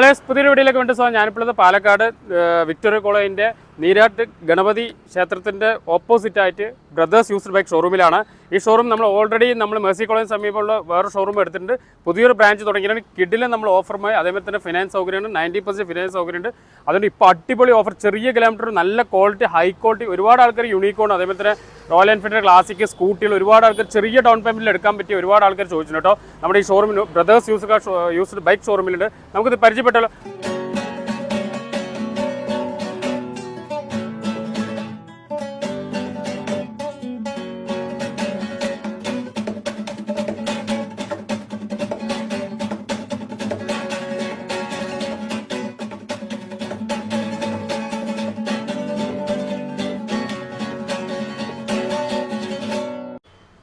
Hello വീഡിയോയിലേക്ക് വേണ്ടി sir ഞാനിപ്പോഴത് Palakkad Victoria കോളേജിന്റെ നീരാട്ട് ഗണപതി ക്ഷേത്രത്തിന്റെ ഓപ്പോസിറ്റായിട്ട് ബ്രദേഴ്സ് യൂസ്ഡ് ബൈക്ക് ഷോറൂമിലാണ്. ഈ ഷോറൂം നമ്മൾ ഓൾറെഡി നമ്മൾ മേഴ്സി കോളേജ് സമീപമുള്ള വേറെ ഷോറൂം എടുത്തിട്ടുണ്ട്. പുതിയൊരു ബ്രാഞ്ച് തുടങ്ങിയാണ് കിഡിലെ നമ്മൾ ഓഫറുമായി അതേപോലെ തന്നെ ഫിനാൻസ് സൗകര്യമുണ്ട്. നയന്റി പെർസെന്റ് ഫിനാൻസ് സൗകര്യമുണ്ട്. അതുകൊണ്ട് ഇപ്പോൾ അടിപൊളി ഓഫർ ചെറിയ കിലോമീറ്റർ നല്ല ക്വാളിറ്റി ഹൈ ക്വാളിറ്റി ഒരുപാട് ആൾക്കാർ യൂണിക്കോൺ അതേപോലെ തന്നെ റോയൽ എൻഫീൽഡ് ക്ലാസിക് സ്കൂട്ടികൾ ഒരുപാട് ആൾക്കാർ ചെറിയ ഡൗൺ പേയ്മെന്റിൽ എടുക്കാൻ പറ്റിയ ഒരുപാട് ആൾക്കാർ ചോദിച്ചിട്ടുണ്ട് കേട്ടോ. നമ്മുടെ ഈ ഷോറൂമിന് ബ്രദേഴ്സ് യൂസ് യൂസ്ഡ് ബൈക്ക് ഷോറൂമിലുണ്ട് നമുക്കിത് പരിചയപ്പെട്ടല്ലോ.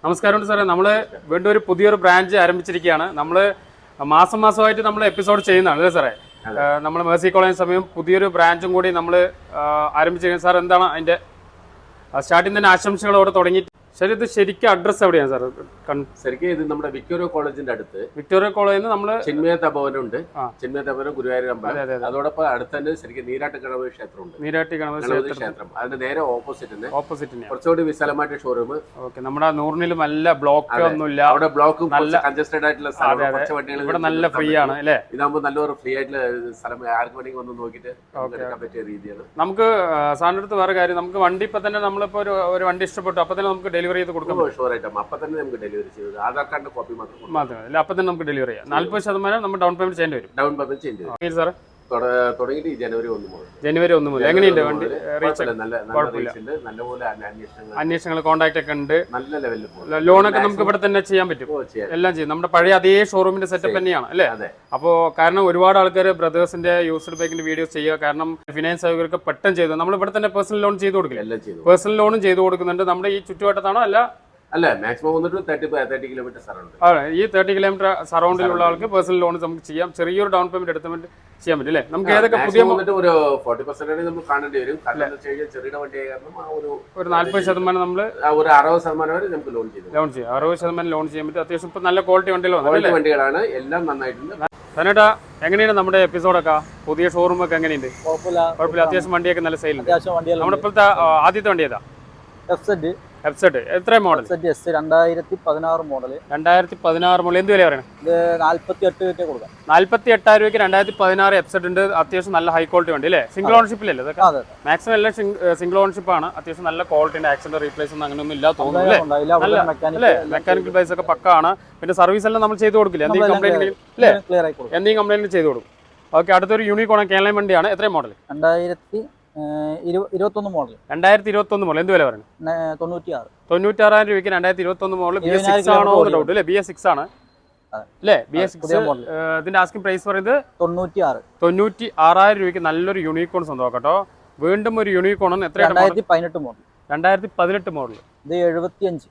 നമസ്കാരമുണ്ട് സാറേ. നമ്മൾ വീണ്ടും ഒരു പുതിയൊരു ബ്രാഞ്ച് ആരംഭിച്ചിരിക്കുകയാണ്. നമ്മൾ മാസം മാസമായിട്ട് നമ്മൾ എപ്പിസോഡ് ചെയ്യുന്നതാണ് അല്ലേ സാറേ? നമ്മൾ മേഴ്സി കോളേജ് സമയം പുതിയൊരു ബ്രാഞ്ചും കൂടി നമ്മൾ ആരംഭിച്ചിരിക്കുന്നത് സാർ എന്താണ് അതിന്റെ സ്റ്റാർട്ടിങ് തന്നെ ആശംസകളോടെ തുടങ്ങി ശരി ഇത് ശരിക്കും അഡ്രസ് എവിടെയാണ് സാർ? ശരിക്കും ഇത് നമ്മുടെ വിക്ടോറിയ കോളേജിന്റെ അടുത്ത്. വിക്ടോറിയ കോളേജിൽ നിന്ന് നമ്മൾ ചിന്മയ ഭവനുണ്ട്. ചിന്മയ തപോവനം ഗുരുവായൂർ അമ്പലം. അതെ, അതെ. അതോടൊപ്പം അടുത്ത് തന്നെ ശരിക്കും നീരാട്ട് ഗണപതി ക്ഷേത്രമുണ്ട്. നീരാട്ടി ഗണപതി ക്ഷേത്രം. അതിന്റെ നേരെ ഓപ്പോസിറ്റ് ഓപ്പോസിറ്റ് കുറച്ചുകൂടി വിശാലമായിട്ട് ഷോറൂം ഓക്കെ നമ്മുടെ നൂറിനിലും നല്ല ബ്ലോക്ക് ഒന്നുമില്ല. അവിടെ ബ്ലോക്ക് നല്ല- കൺജസ്റ്റഡ് ആയിട്ടുള്ള സ്ഥലം ഇവിടെ നല്ല ഫ്രീ ആണ് അല്ലേ? ഇതാകുമ്പോൾ നല്ലൊരു ഫ്രീ ആയിട്ടുള്ള സ്ഥലം. ആർക്ക് വേണമെങ്കിൽ ഒന്ന് നോക്കിയിട്ട് എടുക്കാൻ പറ്റിയ രീതിയാണ്. നമുക്ക് സാറിന്റെ അടുത്ത് വേറെ കാര്യം. നമുക്ക് വണ്ടി ഇപ്പൊ തന്നെ നമ്മളിപ്പോ ഒരു വണ്ടി ഇഷ്ടപ്പെട്ടു. അപ്പൊ തന്നെ നമുക്ക് ഡെലിവറി ചെയ്ത് കൊടുക്കാൻ ഷുവർ ആയിട്ടും അപ്പൊ തന്നെ നമുക്ക് ഡെലിവറി ചെയ്ത് ആധാർ കാർഡിന്റെ കോപ്പി മാത്രം കൊടുക്കണം. മാത്രമേ അല്ല അപ്പം തന്നെ നമുക്ക് ഡെലിവറി ചെയ്യാം. നാൽപ്പത് ശതമാനം നമ്മൾ ഡൗൺ പേയ്മെന്റ് ചെയ്യേണ്ടി വരും. ഡൗൺ പേയ്മെന്റ് ചെയ്യേണ്ടി വരും. തുട- തുടങ്ങിയിട്ട് ജനുവരി ഒന്ന് മുതൽ. ജനുവരി ഒന്ന് മുതൽ. എങ്ങനെയുണ്ട് വണ്ടി? റീച്ച് നല്ല കുഴപ്പമില്ല. നല്ലപോലെ അന്വേഷണങ്ങൾ അന്വേഷണങ്ങൾ കോൺടാക്ട് ഒക്കെ ഉണ്ട്. നല്ല ലെവലിൽ ലോണൊക്കെ നമുക്ക് ഇവിടെ തന്നെ ചെയ്യാൻ പറ്റും. എല്ലാം ചെയ്യും. നമ്മുടെ പഴയ അതേ ഷോറൂമിന്റെ സെറ്റപ്പ് തന്നെയാണ് അല്ലേ? അതെ. അപ്പോൾ കാരണം ഒരുപാട് ആൾക്കാർ ബ്രദേഴ്സിന്റെ യൂസ്ഡ് ബൈക്കിന്റെ വീഡിയോസ് ചെയ്യുക. കാരണം ഫിനാൻസ് സൗകര്യമൊക്കെ പെട്ടെന്ന് ചെയ്തു. നമ്മൾ ഇവിടെ തന്നെ പേഴ്സണൽ ലോൺ ചെയ്ത് കൊടുക്കില്ല? പേഴ്സണൽ ലോണും ചെയ്ത് കൊടുക്കുന്നുണ്ട്. നമ്മുടെ ഈ ചുറ്റുവട്ടത്താണോ അല്ല അല്ല മാക്സിമം വന്നിട്ട് തേർട്ടി തേർട്ടി കിലോമീറ്റർ സ്ഥലമുണ്ട് ആണ് ഈ തേർട്ടി കിലോമീറ്റർ സറൗണ്ടിലുള്ള ആൾക്ക് പേഴ്സണൽ ലോൺ നമുക്ക് ചെയ്യാം. ചെറിയൊരു ഡൗൺ പേയ്മെന്റ് എടുത്തുകൊണ്ട് ചെയ്യാൻ പറ്റും അല്ലേ നമുക്ക് ഏതൊക്കെ പുതിയ വന്നിട്ട് ഒരു ഫോർട്ടി പെർസെന്റ് നമ്മൾ കാണേണ്ടി വരും. കാരണം ചെറിയ വണ്ടി കാരണം ആ ഒരു ഒരു നാല്പത് ശതമാനം നമ്മൾ ആ ഒരു അറുപത് ശതമാനം വരെ നമുക്ക് ലോൺ ചെയ്യാം ലോൺ ചെയ്യാം. അറുപത് ശതമാനം ലോൺ ചെയ്യാൻ പറ്റും. അത്യാവശ്യം ഇപ്പൊ നല്ല ക്വാളിറ്റി വണ്ടികളോ ക്വാളിറ്റി വണ്ടികളാണ്. എല്ലാം നന്നായിട്ടുണ്ട്. സനേട്ടാ എങ്ങനെയാണ് നമ്മുടെ എപ്പിസോഡൊക്കെ പുതിയ ഷോറൂം ഒക്കെ എങ്ങനെയുണ്ട്? കുഴപ്പമില്ല. അത്യാവശ്യം വണ്ടിയൊക്കെ നല്ല അത്യാവശ്യം നമ്മുടെ ഇപ്പോഴത്തെ ആദ്യത്തെ വണ്ടി ഏതാ? എഫ് സെഡ് എത്ര മോഡൽ എസ് രണ്ടായിരത്തി പതിനാറ് മോഡൽ രണ്ടായിരത്തി പതിനാറ് മോഡൽ എന്ത് വില പറയണം? ഇത് നാല്പത്തി എട്ട് രൂപയ്ക്ക് കൊടുക്കാം. നാല്പത്തി എട്ടായിരം രൂപയ്ക്ക് രണ്ടായിരത്തി പതിനാറ് വെബ്സൈറ്റ് ഉണ്ട്. അത്യാവശ്യം നല്ല ഹൈ ക്വാളിറ്റി വണ്ടി അല്ലേ? സിംഗിൾ ഓണർഷിപ്പിലല്ലേ ഇതൊക്കെ? മാക്സിമം എല്ലാം സിംഗിൾ ഓണർഷിപ്പ് ആണ്. അത്യാവശ്യം നല്ല ക്വാളിറ്റി ആക്സിഡന്റ് റീപ്ലേസ് ഒന്നും അങ്ങനെയൊന്നും ഇല്ല തോന്നുന്നു അല്ലേ മെക്കാനിക്കൽ പ്രൈസ് ഒക്കെ പക്ക ആണ് പിന്നെ സർവീസ് എല്ലാം നമ്മൾ ചെയ്ത് കൊടുക്കില്ല? എന്തെങ്കിലും കംപ്ലൈന്റ് അല്ലേ? എന്തെങ്കിലും കംപ്ലൈന്റ് ചെയ്ത് കൊടുക്കും. ഓക്കെ അടുത്തൊരു യൂണിക്കോൺ കേരള വണ്ടിയാണ് എത്രയും മോഡൽ രണ്ടായിരത്തി ഇരുപത്തൊന്ന് മോഡൽ. രണ്ടായിരത്തി ഇരുപത്തി ഒന്ന് മോഡൽ. എന്ത് വില പറയുന്നത് തൊണ്ണൂറ്റിയാറ്. തൊണ്ണൂറ്റാറായിരം രൂപയ്ക്ക് രണ്ടായിരത്തി ഇരുപത്തി ഒന്ന് മോഡൽ ബി എസ് സിക്സ് ആണോ എന്ന് ഡൗട്ട് അല്ലേ ബി എസ് സിക്സ് ആണ്. അല്ലേ? ബി എസ് സിക്സ് ഇതിന്റെ ആസ്കിംഗ് പ്രൈസ് പറയുന്നത് തൊണ്ണൂറ്റി ആറ് തൊണ്ണൂറ്റി ആറായിരം രൂപയ്ക്ക് നല്ലൊരു യൂണിക്കോൺ സ്വന്തം കേട്ടോ. വീണ്ടും ഒരു യൂണിക്കോൺ മോഡൽ രണ്ടായിരത്തി പതിനെട്ട് മോഡൽ. രണ്ടായിരത്തി പതിനെട്ട് മോഡൽ. ഇത് എഴുപത്തിയഞ്ച്.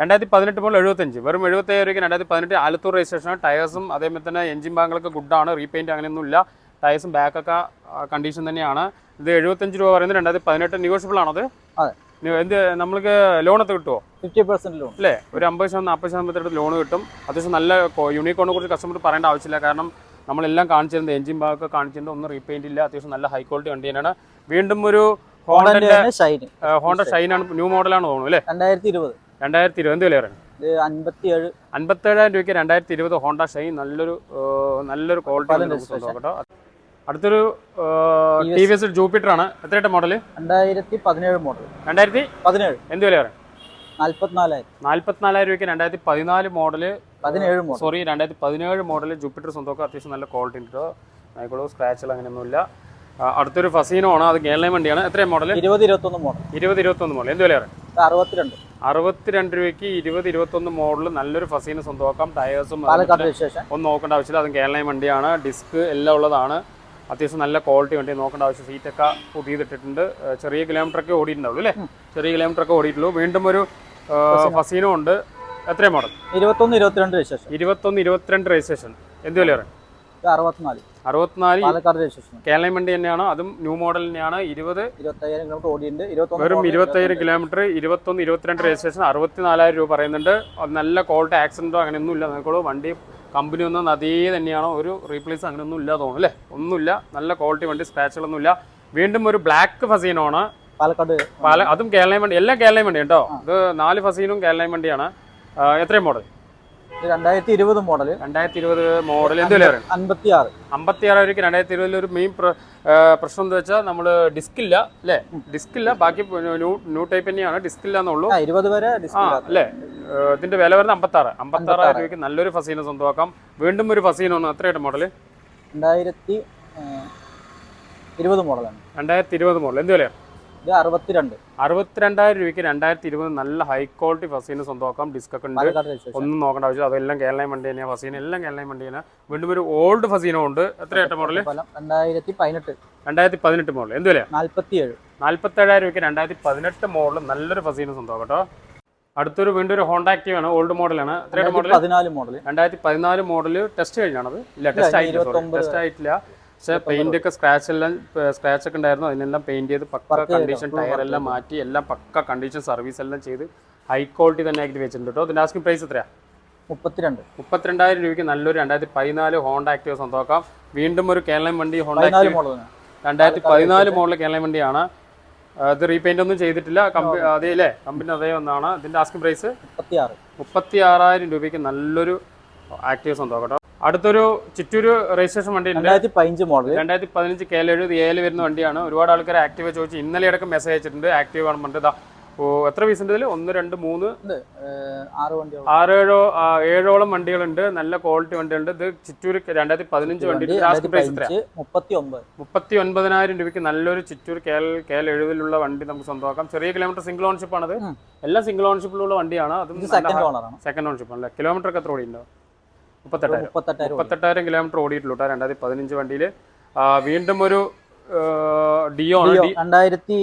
രണ്ടായിരത്തി പതിനെട്ട് മുതൽ എഴുപത്തഞ്ച് വെറും എഴുപത്തയ്യായിരം രൂപയ്ക്ക് രണ്ടായിരത്തി പതിനെട്ട് ആലത്തൂർ രജിസ്ട്രേഷൻ ടയേഴ്സും അതേപോലെ തന്നെ എഞ്ചിൻ ഭാഗങ്ങളൊക്കെ ഗുഡാണ് റീപെയിന്റ് അങ്ങനെയൊന്നുമില്ല. ടയേഴ്സും ബാക്കൊക്കെ കണ്ടീഷൻ തന്നെയാണ്. ഇത് എഴുപത്തഞ്ച് രൂപ പറയുന്നത് രണ്ടായിരത്തി പതിനെട്ട് നെഗോഷ്യബിൾ ആണത് അതെ. എന്ത് നമ്മൾക്ക് ലോണൊക്കെ കിട്ടുമോ ഫിഫ്റ്റി പെർസെന്റ് ലോൺ അല്ലേ? ഒരു അമ്പത് ശതമാനം നാൽപ്പത് ശതമാനത്തിനടുത്ത് ലോൺ കിട്ടും. അത്യാവശ്യം നല്ല യൂണിക്കോണിനെ കുറിച്ച് കസ്റ്റമർ പറയേണ്ട ആവശ്യമില്ല. കാരണം നമ്മളെല്ലാം കാണിച്ചിരുന്നത് എഞ്ചിൻ ഭാഗമൊക്കെ കാണിച്ചിരുന്നത് ഒന്നും റീപെയിന്റ് ഇല്ല. അത്യാവശ്യം നല്ല ഹൈ ക്വാളിറ്റി വണ്ടി തന്നെയാണ്. വീണ്ടും ഒരു ഹോണ്ട ഷൈൻ ആണ് ന്യൂ മോഡലാണ് തോന്നുന്നു അല്ലേ? രണ്ടായിരത്തി ഇരുപത് രണ്ടായിരത്തി ഇരുപത്. എന്ത് വില പറയുന്നത്? അൻപത്തി ഏഴ് അൻപത്തേഴായിരം രൂപയ്ക്ക് രണ്ടായിരത്തി ഇരുപത് ഹോണ്ട ഷൈൻ നല്ലൊരു നല്ലൊരു ക്വാളിറ്റി കേട്ടോ. അടുത്തൊരു ടി വി എസ് ജൂപ്പിറ്റർ ആണ് എത്രയായിട്ട് മോഡൽ രണ്ടായിരത്തി പതിനേഴ് മോഡൽ രണ്ടായിരത്തി പതിനേഴ്. എന്ത് വില പറയാം നാല്പത്തിനാലായിരം. നാല്പത്തിനാലായിരം രൂപയ്ക്ക് രണ്ടായിരത്തി പതിനാല് മോഡൽ പതിനേഴ് മോഡൽ സോറി രണ്ടായിരത്തി പതിനേഴ് മോഡൽ ജൂപ്പിറ്റർ സ്വന്തമൊക്കെ അത്യാവശ്യം നല്ല ക്വാളിറ്റി ഉണ്ട് ആയിക്കോളൂ സ്ക്രാച്ചുകൾ അങ്ങനെയൊന്നുമില്ല. അടുത്തൊരു ഫസീനോ ആണ് അത് കേരള വണ്ടിയാണ്. എത്രയും മോഡൽ ഇരുപത് ഇരുപത്തൊന്ന് മോഡൽ ഇരുപത് ഇരുപത്തൊന്ന് മോഡൽ എന്ത് വില പറയാം അറുപത്തിരണ്ട്. അറുപത്തിരണ്ട് രൂപയ്ക്ക് ഇരുപത് ഇരുപത്തൊന്ന് മോഡൽ നല്ലൊരു ഫസീന സ്വന്തമാക്കാം. ടയേഴ്സും ഒന്നും നോക്കേണ്ട ആവശ്യമില്ല. അതും കേരള വണ്ടിയാണ്. ഡിസ്ക് എല്ലാം ഉള്ളതാണ്. അത്യാവശ്യം നല്ല ക്വാളിറ്റി വണ്ടി. നോക്കേണ്ട ആവശ്യം സീറ്റൊക്കെ പുതിയതിട്ടിട്ടുണ്ട്. ചെറിയ കിലോമീറ്റർ ഒക്കെ ഓടിയിട്ടുണ്ടാവുള്ളൂ അല്ലേ? ചെറിയ കിലോമീറ്റർ ഒക്കെ ഓടിയിട്ടുള്ളൂ. വീണ്ടും ഒരു ഫസീനോ ഉണ്ട്. എത്രയും മോഡൽ ഇരുപത്തൊന്ന് ഇരുപത്തിരണ്ട് രജിസ്ട്രേഷൻ ഇരുപത്തൊന്ന് ഇരുപത്തിരണ്ട് രജിസ്ട്രേഷൻ എന്ത് വില പറയാം? അറുപത്തിനാല്. അറുപത്തിനാല്. പാലക്കാട് രജിസ്ട്രേഷൻ കേരള വണ്ടി തന്നെയാണ്. അതും ന്യൂ മോഡൽ തന്നെയാണ്. ഇരുപത്. ഇരുപത്തയ്യായിരം കിലോമീറ്റർ ഓടിയിട്ടുണ്ട്. വെറും ഇരുപത്തയ്യായിരം കിലോമീറ്റർ ഇരുപത്തൊന്ന് ഇരുപത്തിരണ്ട് രജിസ്ട്രേഷൻ അറുപത്തിനാലായിരം രൂപ പറയുന്നുണ്ട്. നല്ല ക്വാളിറ്റി ആക്സിഡന്റോ അങ്ങനെയൊന്നും ഇല്ല നോക്കോളൂ വണ്ടി കമ്പനി ഒന്നും അതേ തന്നെയാണ്? ഒരു റീപ്ലേസ് അങ്ങനെയൊന്നും ഇല്ല തോന്നുന്നു അല്ലേ? ഒന്നുമില്ല. നല്ല ക്വാളിറ്റി വണ്ടി സ്ക്രാച്ചുകളൊന്നുമില്ല വീണ്ടും ഒരു ബ്ലാക്ക് ഫസീനോണ് പാലക്കാട് പാല അതും കേരള വണ്ടി എല്ലാം കേരള വണ്ടി കേട്ടോ. ഇത് നാല് ഫസീനും കേരള വണ്ടിയാണ്. എത്രയും മോഡൽ രണ്ടായിരത്തി ഇരുപത് മോഡൽ രണ്ടായിരത്തി ഇരുപത് മോഡൽ എന്ത് വില പറയും അമ്പത്തി ആറ് അമ്പത്തി ആറായിരം രണ്ടായിരത്തി ഇരുപതിൽ ഒരു മെയിൻ പ്രശ്നം എന്താ വെച്ചാൽ നമ്മൾ ഡിസ്ക് ഇല്ല അല്ലേ? ഡിസ്ക് ഇല്ല. ബാക്കി ന്യൂ ന്യൂ ടൈപ്പ് തന്നെയാണ്. ഡിസ്ക് ഇല്ല എന്നുള്ളൂ ഇരുപത് വരെ ഡിസ്ക് അല്ലേ? ഇതിന്റെ വില വരുന്നത് അമ്പത്താറ്. അമ്പത്താറായിരം രൂപയ്ക്ക് നല്ലൊരു ഫസീന സ്വന്തമാക്കാം. വീണ്ടും ഒരു ഫസീന ഒന്ന് എത്രയായിട്ട് മോഡൽ രണ്ടായിരത്തി ഇരുപത് മോഡലാണ്. രണ്ടായിരത്തി ഇരുപത് മോഡൽ എന്ത് വിലയാണ് ഇത് അറുപത്തിരണ്ട്. അറുപത്തിരണ്ടായിരം രൂപയ്ക്ക് രണ്ടായിരത്തി ഇരുപത് നല്ല ഹൈ ക്വാളിറ്റി ഫസീന സ്വന്തമാക്കാം. ഡിസ്ക് ഒക്കെ ഉണ്ട്. ഒന്നും നോക്കേണ്ട ആവശ്യം അതെല്ലാം കേരള വണ്ടി തന്നെയാണ് ഫസീന എല്ലാം കേരള വണ്ടി തന്നെയാണ് വീണ്ടും ഒരു ഓൾഡ് ഫസീന ഉണ്ട്. എത്രയായിട്ട് മോഡൽ രണ്ടായിരത്തി പതിനെട്ട് രണ്ടായിരത്തി പതിനെട്ട് മോഡൽ എന്ത് വിലയാണ് നാല്പത്തി ഏഴ് നാൽപ്പത്തേഴായിരം രൂപയ്ക്ക് രണ്ടായിരത്തി പതിനെട്ട് മോഡൽ നല്ലൊരു ഫസീന സ്വന്തമാക്കാം കേട്ടോ. അടുത്തൊരു വീണ്ടും ഒരു ഹോണ്ട ആക്റ്റീവ് ആണ് ഓൾഡ് മോഡലാണ് എത്രയുടെ മോഡൽ രണ്ടായിരത്തി പതിനാല് മോഡൽ ടെസ്റ്റ് കഴിഞ്ഞാണത്. ഇല്ല ടെസ്റ്റ് ആയിട്ടില്ല ടെസ്റ്റ് ആയിട്ടില്ല. പക്ഷേ പെയിന്റ് ഒക്കെ സ്ക്രാച്ച് എല്ലാം സ്ക്രാച്ച് ഒക്കെ ഉണ്ടായിരുന്നു. അതിനെല്ലാം പെയിന്റ് ചെയ്ത് പക്ക കണ്ടീഷൻ ടയർ എല്ലാം മാറ്റി എല്ലാം പക്ക കണ്ടീഷൻ സർവീസ് എല്ലാം ചെയ്ത് ഹൈ ക്വാളിറ്റി തന്നെ ആക്കി വെച്ചിട്ടുണ്ട് കേട്ടോ അതിന്റെ ആസ്കിംഗ് പ്രൈസ് എത്രയാ? മുപ്പത്തിരണ്ട്. മുപ്പത്തിരണ്ടായിരം രൂപയ്ക്ക് നല്ലൊരു രണ്ടായിരത്തി പതിനാല് ഹോണ്ട ആക്റ്റീവ് സ്വന്തമാക്കാം. വീണ്ടും ഒരു കേരളം വണ്ടി ഹോണ്ട പതിനാല് രണ്ടായിരത്തി പതിനാല് മോഡൽ കേരളം വണ്ടിയാണ്. ഇത് റീപെയിന്റ് ഒന്നും ചെയ്തിട്ടില്ല. കമ്പനി അതേ അല്ലേ? കമ്പനി അതേ ഒന്നാണ്. ഇതിന്റെ ആസ്കിംഗ് പ്രൈസ് മുപ്പത്തി ആറ് മുപ്പത്തി ആറായിരം രൂപയ്ക്ക് നല്ലൊരു ആക്റ്റീവ് സ്വന്തം കേട്ടോ? അടുത്തൊരു ചിറ്റൂര് രജിസ്ട്രേഷൻ വണ്ടി രണ്ടായിരത്തി പതിനഞ്ച് മോഡൽ രണ്ടായിരത്തി പതിനഞ്ച് കെ എൽ എഴുപത് ഏൽ വരുന്ന വണ്ടിയാണ്. ഒരുപാട് ആൾക്കാർ ആക്റ്റീവ് ചോദിച്ചു ഇന്നലെ അടക്കം മെസ്സേജ് അയച്ചിട്ടുണ്ട്. ആക്റ്റീവ് ആണ് വണ്ടി ഇതാ ഓ എത്ര പീസ് ഉണ്ട് ഇതിൽ ഒന്ന് രണ്ട് മൂന്ന്. ആറ് ഏഴോ ഏഴോളം വണ്ടികളുണ്ട്. നല്ല ക്വാളിറ്റി വണ്ടികളുണ്ട്. ഇത് ചിറ്റൂർ രണ്ടായിരത്തി പതിനഞ്ച് വണ്ടി ലാസ്റ്റ് പ്രൈസ് മുപ്പത്തി ഒൻപതിനായിരം രൂപയ്ക്ക് നല്ലൊരു ചിറ്റൂർ കേൽ കേൽ എഴുതിലുള്ള എഴുപതിലുള്ള വണ്ടി നമുക്ക് സ്വന്തമാക്കാം. ചെറിയ കിലോമീറ്റർ സിംഗിൾ ഓൺഷിപ്പ് ആണത്. എല്ലാം സിംഗിൾ ഓൺഷിപ്പിലുള്ള വണ്ടിയാണ്. അതും സെക്കൻഡ് ഓൺഷിപ്പ് ആണല്ലേ കിലോമീറ്റർ ഒക്കെ എത്ര ഓടിയുണ്ടോ മുപ്പത്തെട്ടായിരം. മുപ്പത്തെട്ടായിരം കിലോമീറ്റർ ഓടിയിട്ടുള്ളൂ കേട്ടോ രണ്ടായിരത്തി പതിനഞ്ച് വണ്ടിയിൽ വീണ്ടും ഒരു ഡിയോ രണ്ടായിരത്തി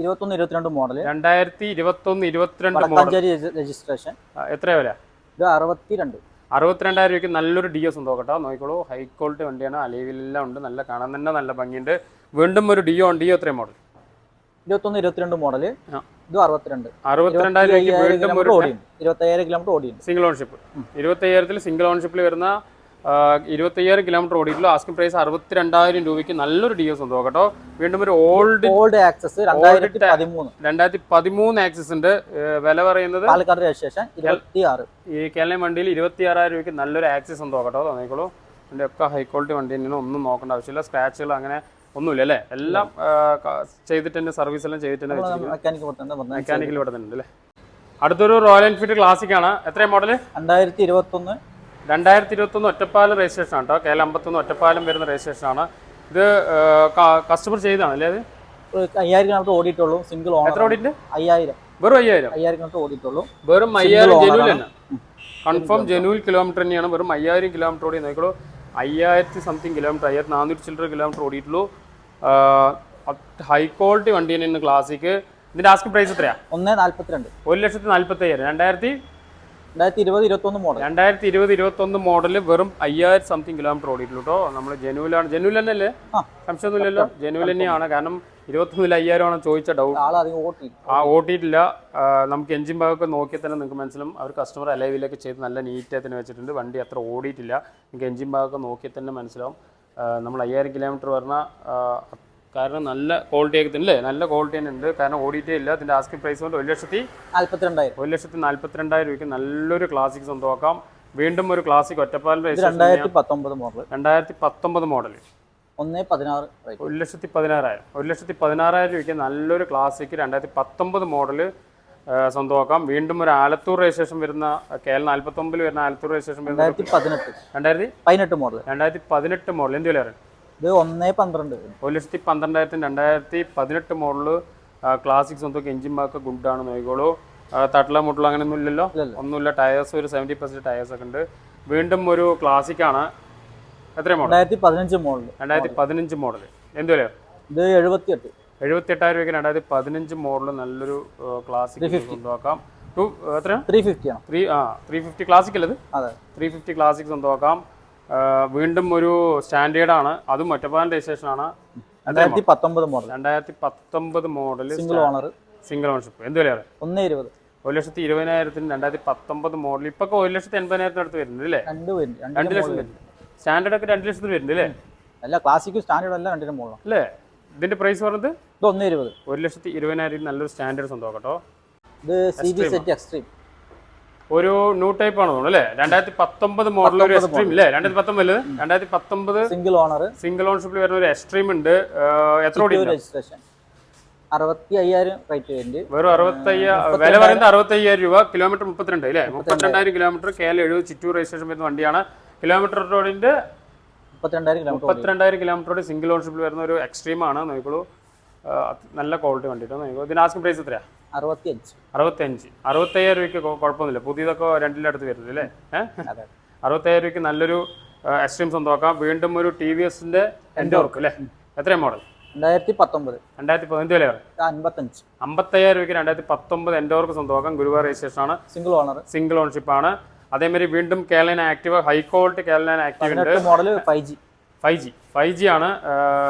ഇരുപത്തൊന്ന് ഇരുപത്തിരണ്ട് മോഡൽ രണ്ടായിരത്തി ഇരുപത്തൊന്ന് ഇരുപത്തിരണ്ട് മോഡൽ രജിസ്ട്രേഷൻ എത്രയാ വില? ഇത് അറുപത്തിരണ്ട്. അറുപത്തിരണ്ടായിരം രൂപയ്ക്ക് നല്ലൊരു ഡിയോ സ്വന്തം കേട്ടോ? നോക്കിക്കോളൂ. ഹൈ ക്വാളിറ്റി വണ്ടിയാണ്. അലവിലെല്ലാം ഉണ്ട്. നല്ല കാണാൻ തന്നെ നല്ല ഭംഗിയുണ്ട്. വീണ്ടും ഒരു ഡിയോ ഡിയോ എത്രയും മോഡൽ ഇരുപത്തൊന്ന് ഇരുപത്തിരണ്ട് മോഡൽ ഇത് അറുപത്തിരണ്ട്. അറുപത്തിരണ്ടായിരം രൂപയ്ക്ക് വീണ്ടും ഒരു ഓടിയും. ഇരുപത്തയ്യായിരം കിലോമീറ്റർ ഓടിയും സിംഗിൾ ഓൺഷിപ്പ് ഇരുപത്തയ്യായിരത്തിൽ സിംഗിൾ ഓൺഷിപ്പിൽ വരുന്ന ഇരുപത്തി അയ്യായിരം കിലോമീറ്റർ ഓടിയിട്ടുള്ള. ആസ്കിംഗ് പ്രൈസ് അറുപത്തിരണ്ടായിരം രൂപയ്ക്ക് നല്ലൊരു ഡി എസ് ഉണ്ട് കേട്ടോ. വീണ്ടും ഒരു ഓൾഡ് ഓൾഡ് ആക്സസ് രണ്ടായിരത്തി പതിമൂന്ന്. ആക്സസ് ഉണ്ട്. വില പറയുന്നത് പാലക്കാട് രജിസ്ട്രേഷൻ ഈ കേരള വണ്ടിയിൽ ഇരുപത്തി ആറായിരം രൂപയ്ക്ക് നല്ലൊരു ആക്സസ് ഉണ്ടോ കേട്ടോ. തോന്നിക്കോളൂ. എന്റെ ഒക്കെ ഹൈ ക്വാളിറ്റി വണ്ടി തന്നെ ഒന്നും നോക്കേണ്ട ആവശ്യമില്ല. സ്ക്രാച്ചുകൾ അങ്ങനെ ഒന്നുമില്ല അല്ലേ? എല്ലാം ചെയ്തിട്ട് തന്നെ സർവീസ് എല്ലാം ചെയ്തിട്ട് തന്നെ മെക്കാനിക്കൽ ഇവിടെ തന്നെ ഉണ്ട് അല്ലേ? അടുത്തൊരു റോയൽ എൻഫീൽഡ് ക്ലാസിക് ആണ്. എത്രയും മോഡൽ രണ്ടായിരത്തി ഇരുപത്തൊന്ന് രണ്ടായിരത്തി ഇരുപത്തൊന്ന് ഒറ്റപ്പാലം രജിസ്ട്രേഷൻ ആണ് കേട്ടോ. കേരള അമ്പത്തൊന്ന് ഒറ്റപ്പാലം വരുന്ന രജിസ്ട്രേഷൻ ആണ്. ഇത് കസ്റ്റമർ ചെയ്താണ് അല്ലേ അത്? അയ്യായിരം കിലോമീറ്റർ ഓടിയിട്ടുള്ളൂ. സിംഗിൾ എത്ര ഓടിയിട്ട് അയ്യായിരം. വെറും അയ്യായിരം? അയ്യായിരം കിലോമീറ്റർ ഓടിയിട്ടുള്ളൂ. വെറും അയ്യായിരം ജനുവിൽ. തന്നെ. കൺഫേം ജനുവിൽ കിലോമീറ്റർ തന്നെയാണ്. വെറും അയ്യായിരം കിലോമീറ്റർ ഓടി നോക്കിക്കോളൂ അയ്യായിരത്തി സംതിങ് കിലോമീറ്റർ അയ്യായിരത്തി നാനൂറ്റി ചില്ലറ കിലോമീറ്റർ ഓടിയിട്ടുള്ളൂ. ഹൈ ക്വാളിറ്റി വണ്ടി തന്നെയാണ് ക്ലാസിക് ഇതിന്റെ ആസ്ക് പ്രൈസ് എത്രയാ? ഒന്ന് നാല്പത്തിരണ്ട്. ഒരു ലക്ഷത്തി നാല്പത്തി അയ്യായിരം രണ്ടായിരത്തി രണ്ടായിരത്തി ഇരുപത് ഇരുപത്തൊന്ന് മോഡൽ രണ്ടായിരത്തി ഇരുപത് ഇരുപത്തൊന്ന് മോഡൽ വെറും അയ്യായിരം സംതിങ് കിലോമീറ്റർ ഓടിയിട്ടുള്ളൂ കേട്ടോ നമ്മൾ ജനുവിലാണ്. ജനുവിൽ തന്നെ അല്ലേ? സംശയമൊന്നുമില്ലല്ലോ? ജനുവിൽ തന്നെയാണ്. കാരണം ഇരുപത്തൊന്നിൽ അയ്യായിരം ആണ് ചോദിച്ച ഡൗട്ട് ആ ഓട്ടിയിട്ടില്ല. നമുക്ക് എഞ്ചിൻ ഭാഗമൊക്കെ നോക്കിയാൽ തന്നെ നിങ്ങൾക്ക് മനസ്സിലും അവർ കസ്റ്റമർ അലൈവിലൊക്കെ ചെയ്ത് നല്ല നീറ്റായി തന്നെ വെച്ചിട്ടുണ്ട്. വണ്ടി അത്ര ഓടിയിട്ടില്ല. നിങ്ങൾക്ക് എഞ്ചിൻ ഭാഗമൊക്കെ നോക്കിയാൽ തന്നെ മനസ്സിലാവും. നമ്മൾ അയ്യായിരം കിലോമീറ്റർ പറഞ്ഞ കാരണം നല്ല ക്വാളിറ്റി ഒക്കെ അല്ലേ നല്ല ക്വാളിറ്റി തന്നെ ഉണ്ട്. കാരണം ഓടിയിട്ടേ ഇല്ല. അതിന്റെ ആസ്കിംഗ് പ്രൈസ് കൊണ്ട് ഒരു ലക്ഷത്തി നാല്പത്തിരണ്ടായിരം. ഒരു ലക്ഷത്തി നാല്പത്തിരണ്ടായിരം രൂപയ്ക്ക് നല്ലൊരു ക്ലാസിക് സ്വന്തമാക്കാം. വീണ്ടും ഒരു ക്ലാസിക് ഒറ്റപ്പാലം രജിസ്ട്രേഷൻ രണ്ടായിരത്തി പത്തൊമ്പത് മോഡൽ രണ്ടായിരത്തി പത്തൊമ്പത് മോഡൽ ഒന്ന് പതിനാറ് ഒരു ലക്ഷത്തി പതിനാറായിരം. ഒരു ലക്ഷത്തി പതിനാറായിരം രൂപയ്ക്ക് നല്ലൊരു ക്ലാസിക് രണ്ടായിരത്തി പത്തൊമ്പത് മോഡൽ സ്വന്തമാക്കാം. വീണ്ടും ഒരു ആലത്തൂർ രജിസ്ട്രേഷൻ വരുന്ന കെ എൽ നാൽപ്പത്തൊമ്പതിൽ വരുന്ന ആലത്തൂർ രജിസ്ട്രേഷൻ വരുന്ന രണ്ടായിരത്തി പതിനെട്ട് രണ്ടായിരത്തി പതിനെട്ട് മോഡൽ രണ്ടായിരത്തി പതിനെട്ട് മോഡൽ എന്ത് വില ഇത് ഒന്ന് പന്ത്രണ്ട്. ഒരു ലക്ഷത്തി പന്ത്രണ്ടായിരത്തിന് രണ്ടായിരത്തി പതിനെട്ട് മോഡൽ ക്ലാസിക് സ്വന്തം എഞ്ചിൻ മാർക്ക് ഗുഡാണ് നോക്കിക്കോളൂ. തട്ടല മുട്ടല അങ്ങനെയൊന്നും ഇല്ലല്ലോ? ഒന്നുമില്ല. ടയേഴ്സ് ഒരു സെവന്റി പെർസെന്റ് ടയേഴ്സ് ഒക്കെ ഉണ്ട്. വീണ്ടും ഒരു ക്ലാസിക് ആണ്. എത്ര മോഡൽ രണ്ടായിരത്തി പതിനഞ്ച് മോഡൽ രണ്ടായിരത്തി പതിനഞ്ച് മോഡൽ എന്ത് വില ഇത് എഴുപത്തിയെട്ട്. എഴുപത്തി എട്ടായിരം രൂപയ്ക്ക് രണ്ടായിരത്തി പതിനഞ്ച് മോഡൽ നല്ലൊരു ക്ലാസിക് സ്വന്തമാക്കാം ടു എത്ര ത്രീ ഫിഫ്റ്റി ആണ്. ത്രീ ആ ത്രീ ഫിഫ്റ്റി ക്ലാസിക് അല്ലത് അതെ. ത്രീ ഫിഫ്റ്റി ക്ലാസിക് സ്വന്തമാക്കാം വീണ്ടും ഒരു സ്റ്റാൻഡേർഡ് ആണ് അതും ഒറ്റപ്പാലം രജിസ്ട്രേഷൻ ആണ് രണ്ടായിരത്തി പത്തൊമ്പത് മോഡൽ. രണ്ടായിരത്തി പത്തൊമ്പത് model single owner single ownership എന്ത് വിലയാണ് ഒന്ന് ഇരുപത്. ഒരു ലക്ഷത്തി ഇരുപതിനായിരത്തിന് രണ്ടായിരത്തി പത്തൊമ്പത് മോഡൽ ഇപ്പൊ ഒരു ലക്ഷത്തി എൺപതിനായിരത്തിന് അടുത്ത് വരുന്നുണ്ട് അല്ലേ? രണ്ട് ലക്ഷം സ്റ്റാൻഡേർഡ് ഒക്കെ രണ്ട് ലക്ഷത്തിന് വരുന്നുണ്ട് അല്ലേ? അല്ല ക്ലാസിക് സ്റ്റാൻഡേർഡ് അല്ല രണ്ടിനും മുകളിലാണ് അല്ലേ? ഇതിന്റെ പ്രൈസ് പറഞ്ഞത്? ഇത് ഒന്ന് ഇരുപത്. ഒരു ലക്ഷത്തി ഇരുപതിനായിരം നല്ലൊരു സ്റ്റാൻഡേർഡ് സ്വന്തം കേട്ടോ ഇത് സി ബി സെറ്റ് എക്സ്ട്രീം ഒരു ന്യൂ ടൈപ്പ് ആണ് തോന്നുന്നു അല്ലേ? രണ്ടായിരത്തി പത്തൊമ്പത് മോഡൽ ഒരു എക്സ്ട്രീം അല്ലേ? രണ്ടായിരത്തി പത്തൊമ്പത് രണ്ടായിരത്തി പത്തൊമ്പത് സിംഗിൾ ഓണർ സിംഗിൾ ഓണർഷിപ്പിൽ വരുന്ന ഒരു എക്സ്ട്രീം ഉണ്ട്. എത്ര രജിസ്ട്രേഷൻ അറുപത്തി അയ്യായിരം റേറ്റ് വരുന്നുണ്ട് വെറും അറുപത്തയ്യ വില പറയുന്നത് അറുപത്തി അയ്യായിരം രൂപ. കിലോമീറ്റർ മുപ്പത്തിരണ്ട് അല്ലേ? മുപ്പത്തിരണ്ടായിരം കിലോമീറ്റർ കെ എൽ എഴുപത് ചിറ്റൂർ രജിസ്ട്രേഷൻ വരുന്ന വണ്ടിയാണ്. കിലോമീറ്റർ റോഡിന്റെ മുപ്പത്തിരണ്ടായിരം കിലോമീറ്റർ കിലോമീറ്ററോട് സിംഗിൾ ഓണർഷിപ്പിൽ വരുന്ന ഒരു എക്സ്ട്രീം ആണ്. നോക്കിക്കോളൂ. നല്ല ക്വാളിറ്റി വണ്ടിട്ടോ നോക്കിക്കോ ഇതിന് ആസ്കിംഗ് പ്രൈസ് എത്രയാ? അറുപത്തി അഞ്ച് അറുപത്തഞ്ച് അറുപത്തയ്യായിരം രൂപയ്ക്ക് കുഴപ്പമൊന്നുമില്ല. പുതിയതൊക്കെ രണ്ടിന്റെ അടുത്ത് വരുന്നത് അല്ലേ? ഏഹ് അറുപത്തയ്യായിരം രൂപയ്ക്ക് നല്ലൊരു എക്സ്ട്രീം സ്വന്തമാക്കാം വീണ്ടും ഒരു ടി വി എസിന്റെ എൻഡോർക്ക് അല്ലേ? എത്രയും മോഡൽ രണ്ടായിരത്തി പത്തൊമ്പത് രണ്ടായിരത്തി പതിനഞ്ച് വില അമ്പത്തഞ്ച് അമ്പത്തയ്യായിരം രൂപയ്ക്ക് രണ്ടായിരത്തി പത്തൊമ്പത് എൻഡോർക്ക് സ്വന്തമാക്കാം ഗുരുവായൂർ രജിസ്ട്രേഷൻ ആണ്. സിംഗിൾ ഓണർ സിംഗിൾ ഓണർഷിപ്പ് ആണ്. അതേമാതിരി വീണ്ടും കേരളൻ ആക്റ്റീവ് ഹൈ ക്വാളിറ്റി കേരളൻ ആക്റ്റീവ് ഉണ്ട്. Model five G five G five G ആണ്.